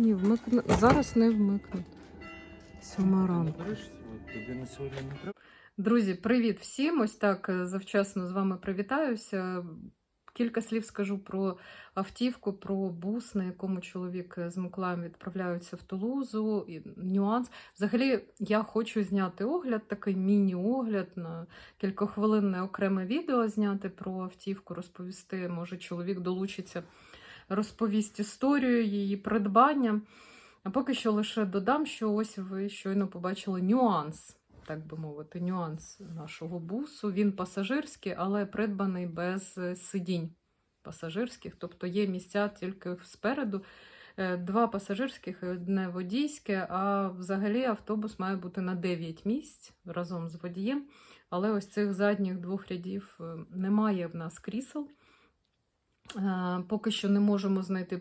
Ні, вмикну. Зараз не вмикну. Сьома ранку. Друзі, привіт всім! Ось так е, завчасно з вами привітаюся. Кілька слів скажу про автівку, про бус, на якому чоловік з Миколаєм відправляються в Тулузу. І нюанс. Взагалі, я хочу зняти огляд, такий міні-огляд на кількохвилинне окреме відео зняти про автівку, розповісти. Може, чоловік долучиться, розповість історію її придбання. А поки що лише додам, що ось ви щойно побачили нюанс так би мовити, нюанс нашого бусу. Він пасажирський, але придбаний без е, сидінь пасажирських, тобто є місця тільки спереду. Е, Два пасажирських і одне водійське, а взагалі автобус має бути на 9 місць разом з водієм. Але ось цих задніх двох рядів е, немає в нас крісел. Е, Поки що не можемо знайти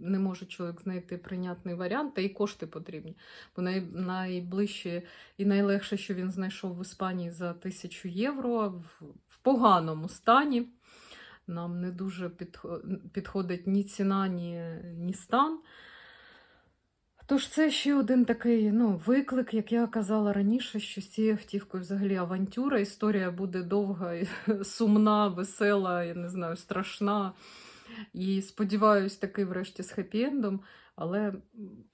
не може чоловік знайти прийнятний варіант, та і кошти потрібні. Бо най... найближче і найлегше, що він знайшов в Іспанії за тисячу євро в, в поганому стані. Нам не дуже підходить ні ціна, ні, ні стан. Тож це ще один такий ну, виклик, як я казала раніше, що з цією автівкою взагалі авантюра. Історія буде довга, сумна, весела, я не знаю, страшна. І сподіваюсь, такий врешті з хеппі-ендом. Але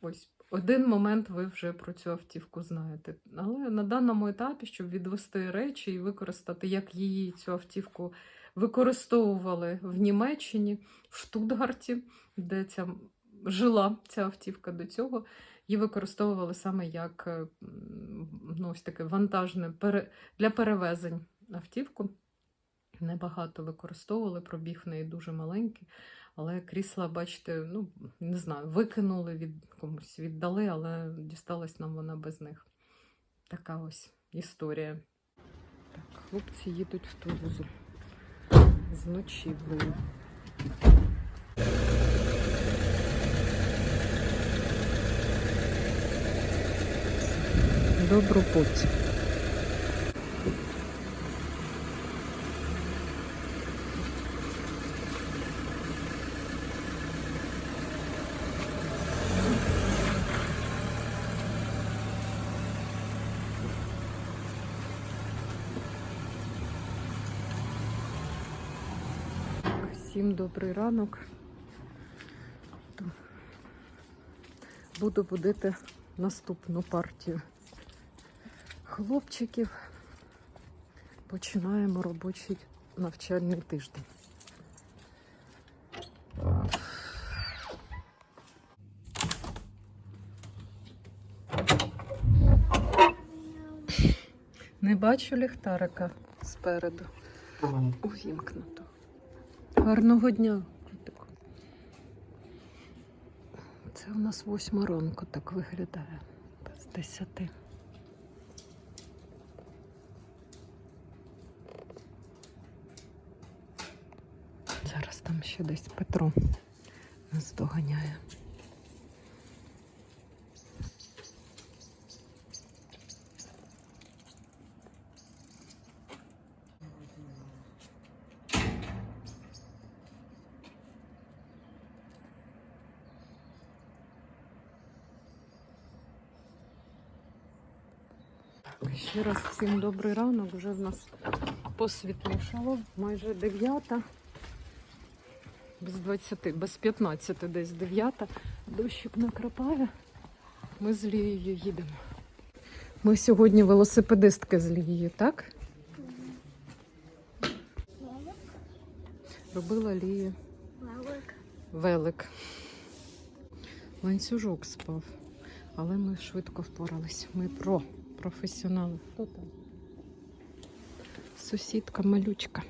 ось один момент ви вже про цю автівку знаєте. Але на даному етапі, щоб відвести речі і використати, як її цю автівку використовували в Німеччині, в Штутгарті, де ця жила ця автівка до цього, її використовували саме як е, ну, ось таке вантажне для перевезень автівку. Небагато використовували, пробіг в неї дуже маленький. Але крісла, бачите, ну не знаю, викинули від комусь віддали, але дісталась нам вона без них. Така ось історія. Так, хлопці їдуть в Тулузу з ночівлею. Добру путь. Всім добрий ранок. Буду будити наступну партію хлопчиків. Починаємо робочий навчальний тиждень. Не бачу ліхтарика спереду. Увімкнуто. Гарного дня. Це у нас восьма ранку так виглядає. Без десяти. Зараз там ще десь Петро нас доганяє. Ще раз всім добрий ранок. Вже в нас посвітлішало, майже дев'ята. Без 20, без 15 десь дев'ята. Дощик накрапає. Ми з Лією їдемо. Ми сьогодні велосипедистки з Лією, так? Робила Лія Велик. велик. Ланцюжок спав, але ми швидко впорались. Ми про професіонали. Хто там? Сусідка малючка.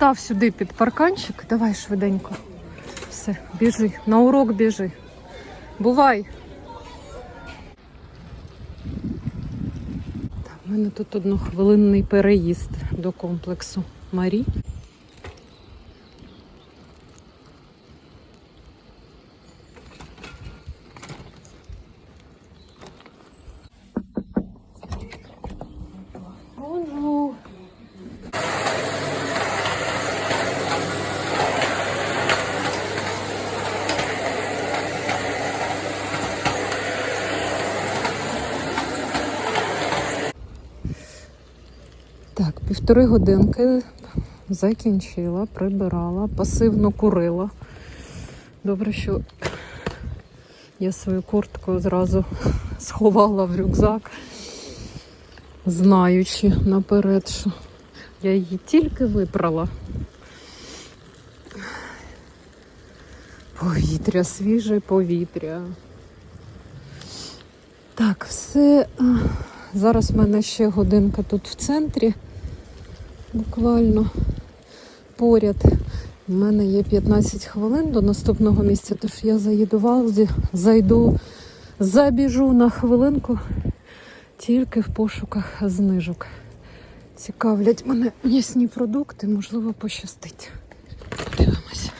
Став сюди під парканчик. Давай швиденько. Все, біжи. На урок біжи. Бувай. У мене тут однохвилинний переїзд до комплексу Марі. Так, півтори годинки закінчила, прибирала, пасивно курила. Добре, що я свою куртку зразу сховала в рюкзак, знаючи наперед, що я її тільки випрала. Повітря, свіже повітря. Так, все. Зараз в мене ще годинка тут в центрі, буквально поряд. У мене є 15 хвилин до наступного місця, тож я заїду в Алді, зайду, забіжу на хвилинку тільки в пошуках знижок. Цікавлять мене м'ясні продукти, можливо, пощастить. Подивимося.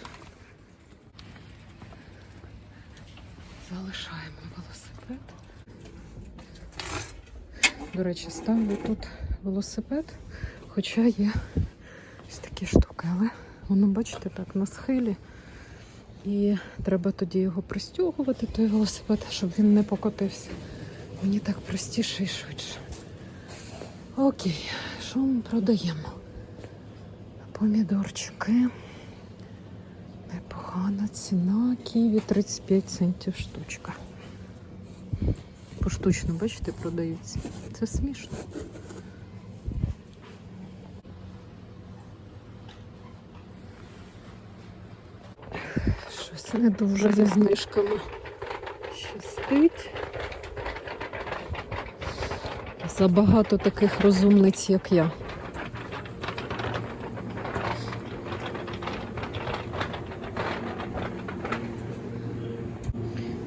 Залишаємо велосипед. До речі, ставлю тут велосипед, хоча є ось такі штуки, але воно, бачите, так на схилі. І треба тоді його пристягувати, той велосипед, щоб він не покотився. Мені так простіше і швидше. Окей, що ми продаємо? Помідорчики. Непогана ціна. Ківі 35 центів штучка. Поштучно, бачите, продаються. Це смішно. Щось не дуже зі знижками щастить. Забагато таких розумниць, як я.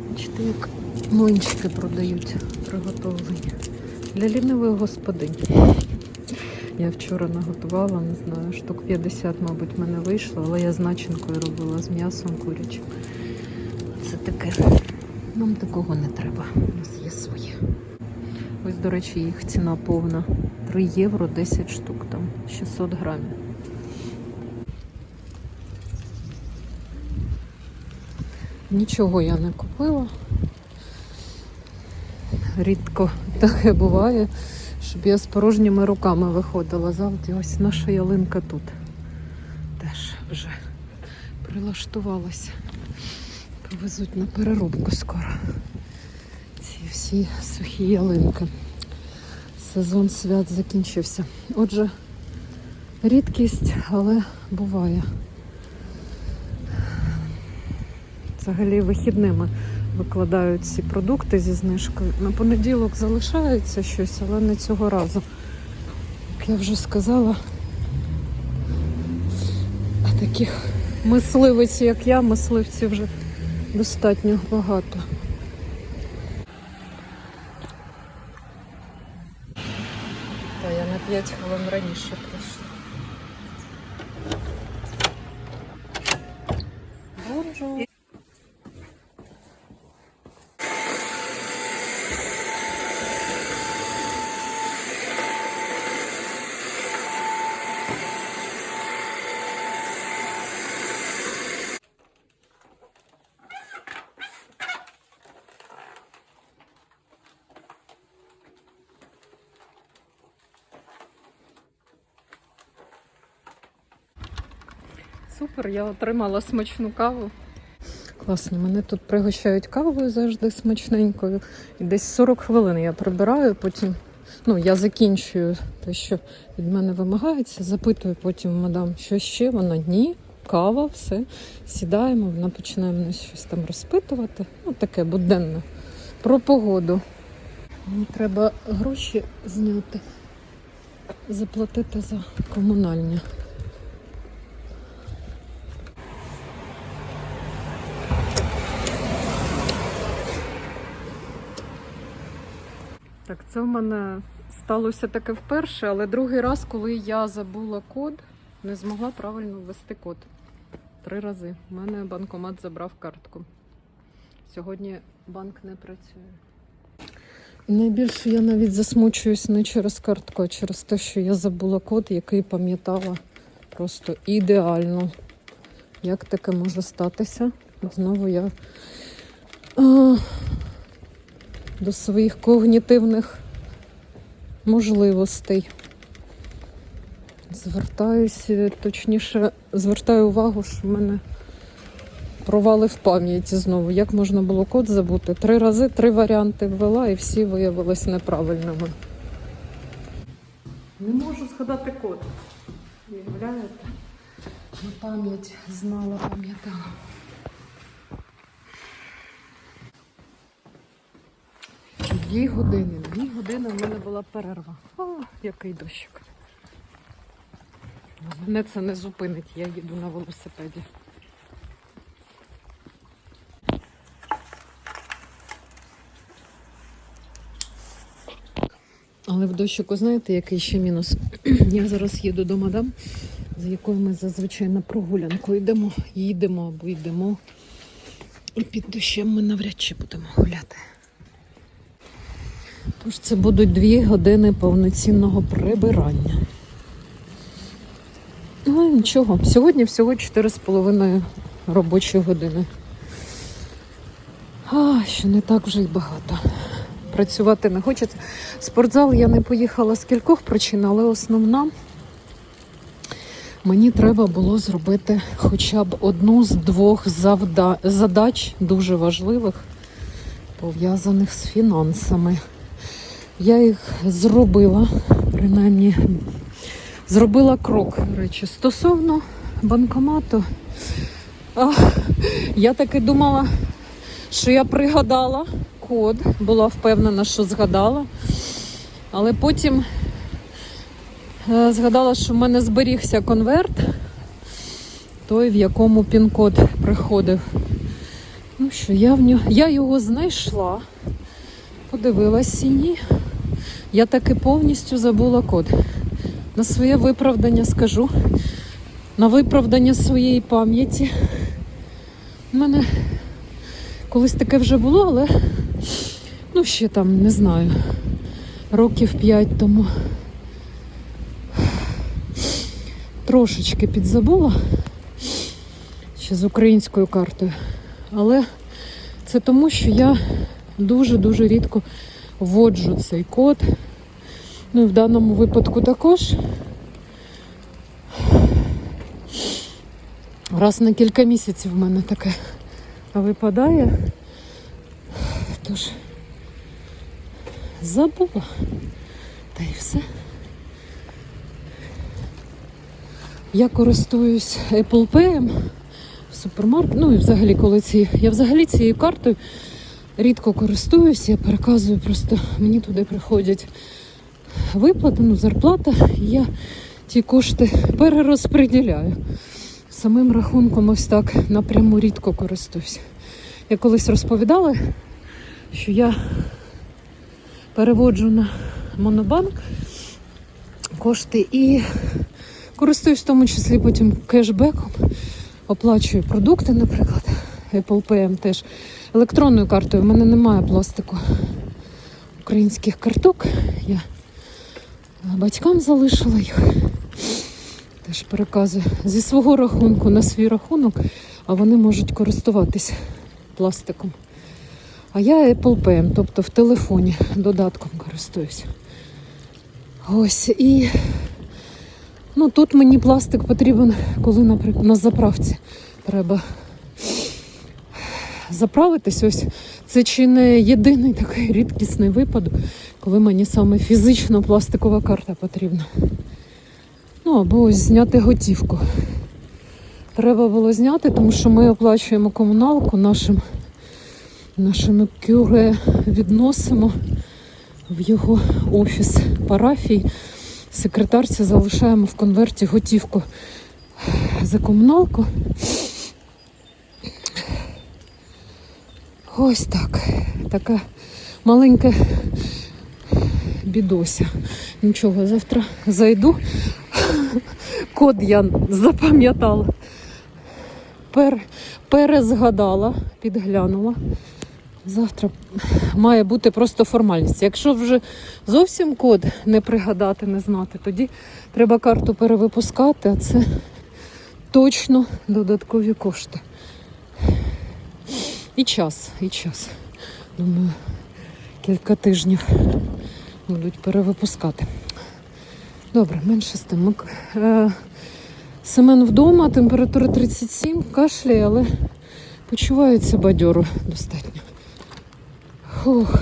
Бачите, як млинчики продають приготовлені. Для лінивої господині. Я вчора наготувала, не знаю, штук 50, мабуть, в мене вийшло, але я з начинкою робила з м'ясом курячим. Це таке. Нам такого не треба. У нас є своє. Ось, до речі, їх ціна повна. 3 євро 10 штук, там 600 грамів. Нічого я не купила. Рідко таке буває, щоб я з порожніми руками виходила завжди. Ось наша ялинка тут. Теж вже прилаштувалася. Повезуть на переробку скоро. Ці всі сухі ялинки. Сезон свят закінчився. Отже, рідкість, але буває. Взагалі вихідними викладають ці продукти зі знижкою. На понеділок залишається щось, але не цього разу. Як я вже сказала, а таких мисливиць, як я, мисливців вже достатньо багато. Та я на 5 хвилин раніше Супер, я отримала смачну каву. Класно, мене тут пригощають кавою завжди смачненькою. І десь 40 хвилин я прибираю, потім ну, я закінчую те, що від мене вимагається, запитую потім мадам, що ще вона ні, кава, все. Сідаємо, вона починає мене щось там розпитувати. Ну, таке буденне. Про погоду. Мені треба гроші зняти, заплатити за комунальні. Так, це в мене сталося таке вперше, але другий раз, коли я забула код, не змогла правильно ввести код. Три рази. У мене банкомат забрав картку. Сьогодні банк не працює. Найбільше я навіть засмучуюсь не через картку, а через те, що я забула код, який пам'ятала просто ідеально. Як таке може статися? Знову я до своїх когнітивних можливостей Звертаюсь, е, точніше, звертаю увагу, що в мене провали в пам'яті знову. Як можна було код забути? Три рази три варіанти ввела і всі виявилися неправильними. Не можу згадати код. Уявляєте? На пам'ять знала, пам'ятала. Дві години, дві години в мене була перерва. О, який дощик. Мене це не зупинить, я їду на велосипеді. Але в дощику, знаєте, який ще мінус? Я зараз їду до мадам, з якою ми зазвичай на прогулянку йдемо, їдемо або йдемо. І під дощем ми навряд чи будемо гуляти. Тож це будуть дві години повноцінного прибирання. Ну, нічого. Сьогодні всього 4,5 робочі години. А, що не так вже й багато. Працювати не хочеться. Спортзал я не поїхала з кількох причин, але основна мені треба було зробити хоча б одну з двох завда... задач, дуже важливих, пов'язаних з фінансами. Я їх зробила, принаймні, зробила крок, речі, стосовно банкомату. А, я таки думала, що я пригадала код, була впевнена, що згадала. Але потім е, згадала, що в мене зберігся конверт, той, в якому пін-код приходив. Ну що, я в нього, я його знайшла, подивилась і ні. Я таки повністю забула код. На своє виправдання скажу. На виправдання своєї пам'яті. У мене колись таке вже було, але ну ще там не знаю, років п'ять тому. Трошечки підзабула ще з українською картою. Але це тому, що я дуже-дуже рідко вводжу цей код. Ну і в даному випадку також. Раз на кілька місяців в мене таке випадає. Тож забула. Та й все. Я користуюсь Apple Pay в супермаркеті. Ну і взагалі, коли ці. Я взагалі цією картою рідко користуюсь, я переказую, просто мені туди приходять виплати, ну, зарплата, і я ті кошти перерозподіляю. Самим рахунком ось так напряму рідко користуюсь. Я колись розповідала, що я переводжу на монобанк кошти і користуюсь в тому числі потім кешбеком, оплачую продукти, наприклад, Apple Pay теж. Електронною картою в мене немає пластику українських карток. Я батькам залишила їх. Теж переказую зі свого рахунку на свій рахунок, а вони можуть користуватися пластиком. А я Apple Pay, тобто в телефоні додатком користуюся. Ось і ну, тут мені пластик потрібен, коли, наприклад, на заправці треба заправитись. Ось це чи не єдиний такий рідкісний випадок, коли мені саме фізично пластикова карта потрібна. Ну, або ось зняти готівку. Треба було зняти, тому що ми оплачуємо комуналку нашим, нашими кюре відносимо в його офіс парафії. Секретарці залишаємо в конверті готівку за комуналку. Ось так. Така маленька бідося. Нічого, завтра зайду. Код я запам'ятала. Пер, перезгадала, підглянула. Завтра має бути просто формальність. Якщо вже зовсім код не пригадати, не знати, тоді треба карту перевипускати, а це точно додаткові кошти. І час, і час. Думаю, кілька тижнів будуть перевипускати. Добре, менше з тим. Е, Семен вдома, температура 37, кашляє, але почувається бадьоро достатньо. Фух.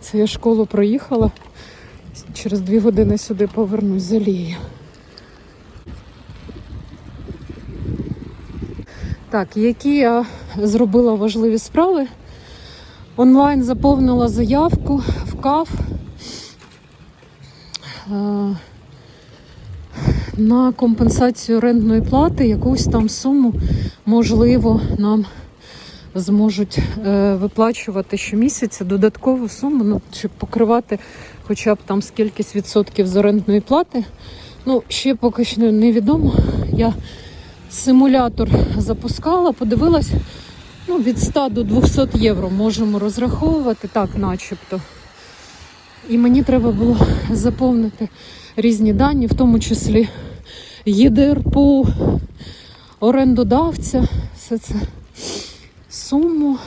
Це я школу проїхала. Через дві години сюди повернусь з Алією. Так, які я зробила важливі справи. Онлайн заповнила заявку в КАФ е, на компенсацію орендної плати, якусь там суму, можливо, нам зможуть е, виплачувати щомісяця додаткову суму, ну, щоб покривати хоча б там скількись відсотків з орендної плати. Ну, ще поки що невідомо. Я симулятор запускала, подивилась, ну, від 100 до 200 євро можемо розраховувати, так, начебто. І мені треба було заповнити різні дані, в тому числі ЄДРПУ, орендодавця, все це суму.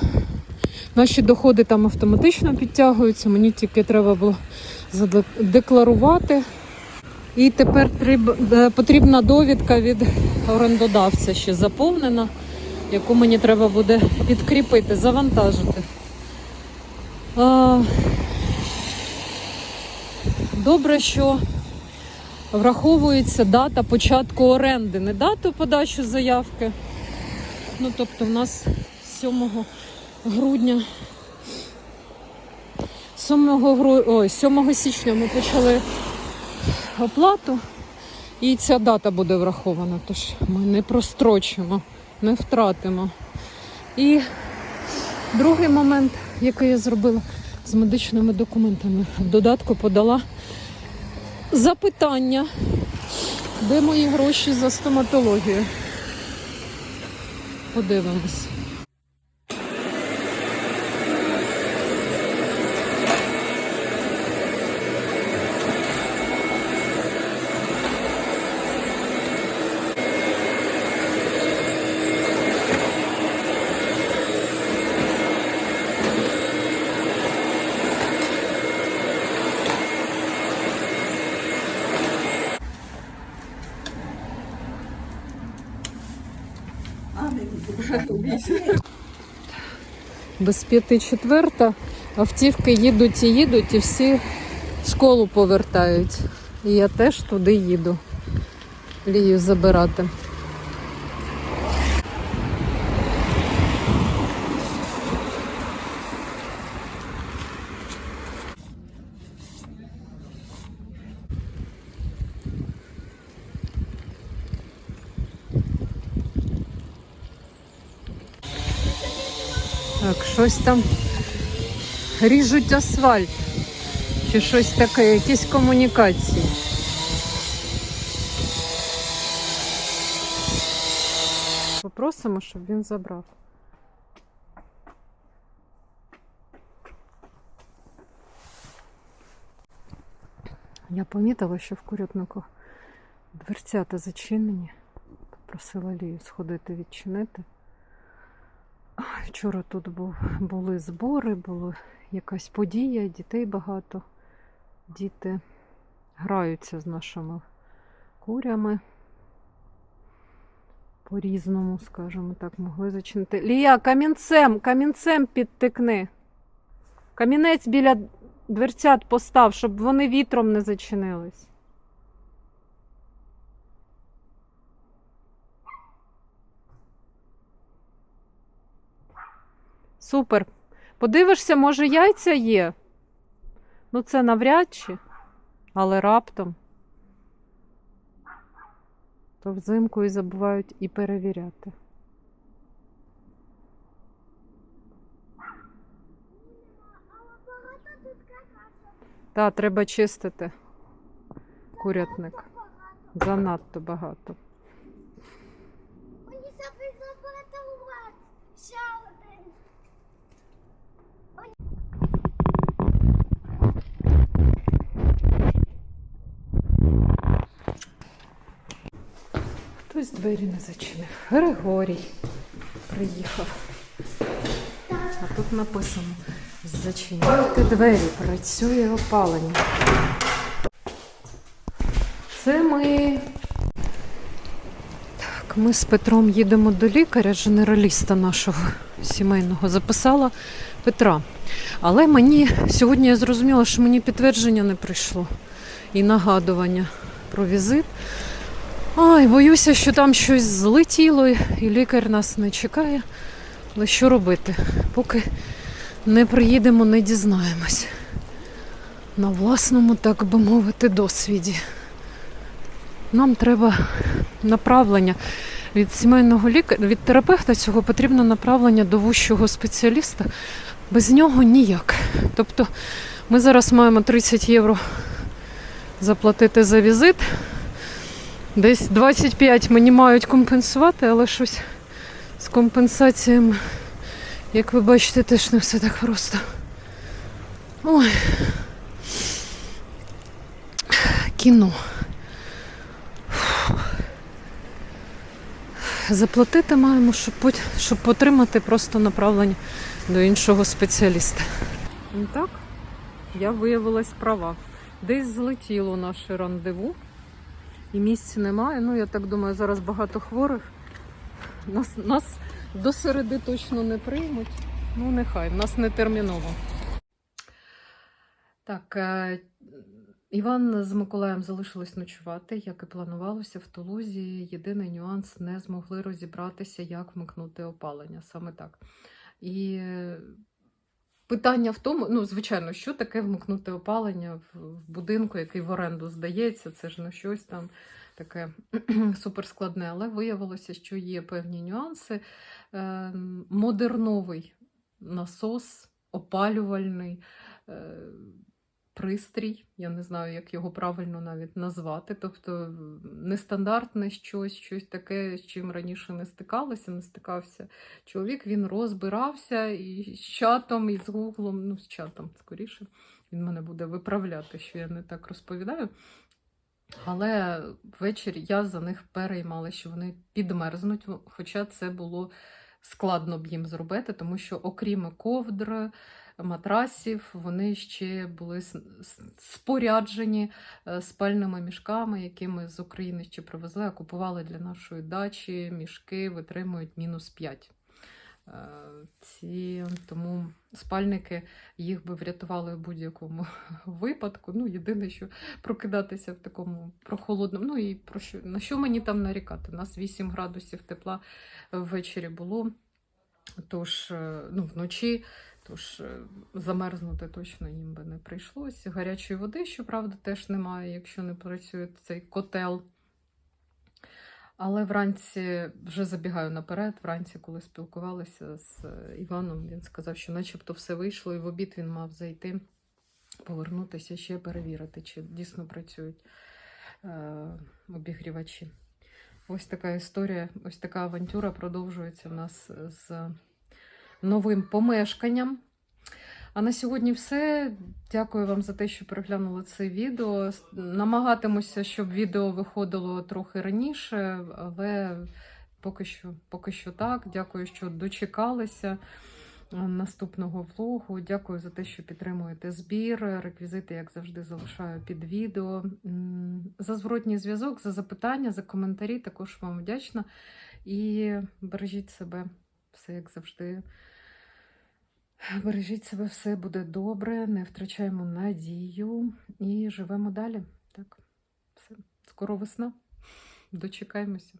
Наші доходи там автоматично підтягуються, мені тільки треба було задекларувати. І тепер е, потрібна довідка від орендодавця ще заповнена, яку мені треба буде підкріпити, завантажити. Добре, що враховується дата початку оренди, не дату подачі заявки. Ну, тобто, в нас 7 грудня, 7, гру... Ой, 7 січня ми почали оплату, і ця дата буде врахована, тож ми не прострочимо, не втратимо. І другий момент, який я зробила з медичними документами, в додатку подала запитання, де мої гроші за стоматологію. Подивимось. Без п'яти четверта автівки їдуть і їдуть, і всі школу повертають. І я теж туди їду. Лію забирати. Так, щось там ріжуть асфальт. Чи щось таке, якісь комунікації. Попросимо, щоб він забрав. Я помітила, що в курятнику дверцята зачинені. Попросила Лію сходити відчинити. Вчора тут були збори, була якась подія, дітей багато. Діти граються з нашими курями. По-різному, скажімо так, могли зачинити. Лія, камінцем, камінцем підтикни. Камінець біля дверцят постав, щоб вони вітром не зачинились. Супер. Подивишся, може, яйця є? Ну, це навряд чи, але раптом. То взимку і забувають і перевіряти. Так, треба чистити курятник. Занадто багато. Мені забив запрацювати. Ще один. Хтось двері не зачинив. Григорій приїхав. А тут написано: зачиняйте двері, працює опалення. Це ми. Так, ми з Петром їдемо до лікаря, женераліста нашого сімейного. Записала Петра. Але мені сьогодні я зрозуміла, що мені підтвердження не прийшло і нагадування про візит. Ай, боюся, що там щось злетіло, і лікар нас не чекає. Але що робити? Поки не приїдемо, не дізнаємось. На власному, так би мовити, досвіді. Нам треба направлення від сімейного лікаря, від терапевта цього потрібно направлення до вущого спеціаліста. Без нього ніяк. Тобто ми зараз маємо 30 євро заплатити за візит. Десь 25 мені мають компенсувати, але щось з компенсаціями, як ви бачите, теж не все так просто. Ой. Кіно. Заплатити маємо, щоб, щоб отримати просто направлення до іншого спеціаліста. Ну Так, я виявилась права. Десь злетіло наше рандеву, і місць немає. Ну, я так думаю, зараз багато хворих. Нас, нас до середи точно не приймуть. Ну, нехай, в нас не терміново. Так, е, Іван з Миколаєм залишились ночувати, як і планувалося в Тулузі. Єдиний нюанс не змогли розібратися, як вмикнути опалення. Саме так. І питання в тому, ну, звичайно, що таке вмикнути опалення в, будинку, який в оренду здається, це ж ну щось там таке суперскладне. Але виявилося, що є певні нюанси. Е, модерновий насос, опалювальний. Пристрій, я не знаю, як його правильно навіть назвати. Тобто нестандартне щось, щось таке, з чим раніше не стикалося, не стикався чоловік. Він розбирався і з чатом, і з гуглом, ну, з чатом скоріше. Він мене буде виправляти, що я не так розповідаю. Але ввечері я за них переймала, що вони підмерзнуть, хоча це було складно б їм зробити, тому що окрім ковдр, матрасів, вони ще були споряджені е, спальними мішками, які ми з України ще привезли, а купували для нашої дачі. Мішки витримують мінус 5. Е, Ці, тому спальники їх би врятували в будь-якому випадку. Ну, єдине, що прокидатися в такому прохолодному. Ну і про що, на що мені там нарікати? У нас 8 градусів тепла ввечері було. Тож, е, ну, вночі, тож е, замерзнути точно їм би не прийшлося. Гарячої води, щоправда, теж немає, якщо не працює цей котел. Але вранці вже забігаю наперед. Вранці, коли спілкувалися з е, Іваном, він сказав, що начебто все вийшло, і в обід він мав зайти, повернутися ще перевірити, чи дійсно працюють е, обігрівачі. Ось така історія, ось така авантюра продовжується в нас з новим помешканням. А на сьогодні все. Дякую вам за те, що переглянули це відео. Намагатимуся, щоб відео виходило трохи раніше, але поки що, поки що так. Дякую, що дочекалися е, наступного влогу. Дякую за те, що підтримуєте збір. Реквізити, як завжди, залишаю під відео. За зворотній зв'язок, за запитання, за коментарі. Також вам вдячна. І бережіть себе, все як завжди. Бережіть себе, все буде добре, не втрачаємо надію і живемо далі. Так, все. Скоро весна. Дочекаємося.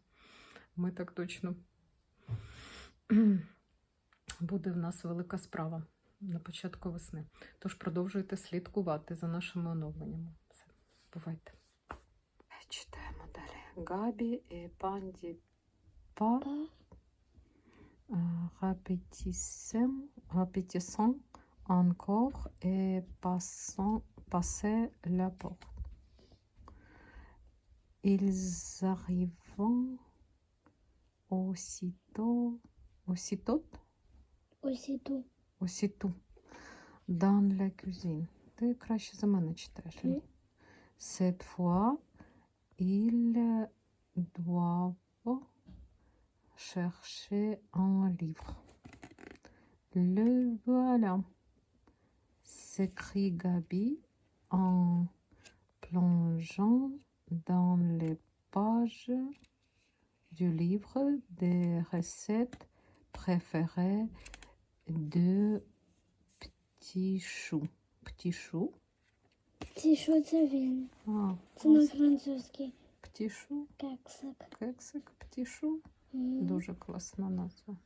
Ми так точно. Буде в нас велика справа на початку весни. Тож продовжуйте слідкувати за нашими оновленнями. Все, бувайте. Читаємо далі. Габі і панді па. Euh, répétissons, répétissons encore et passons, passez la porte. Ils arrivent aussitôt, aussitôt, Ось і тут. aussitôt dans la cuisine. Ти краще за мене читаєш. Мгм. Cette fois, ils doivent chercher un livre. Le voilà, s'écrie Gabi en plongeant dans les pages du livre des recettes préférées de Petit Chou. Petit Chou. Ці що це він? А, Це на ось французький Petit Chou. кексик. Кексик, Petit Chou. Дуже класна назва.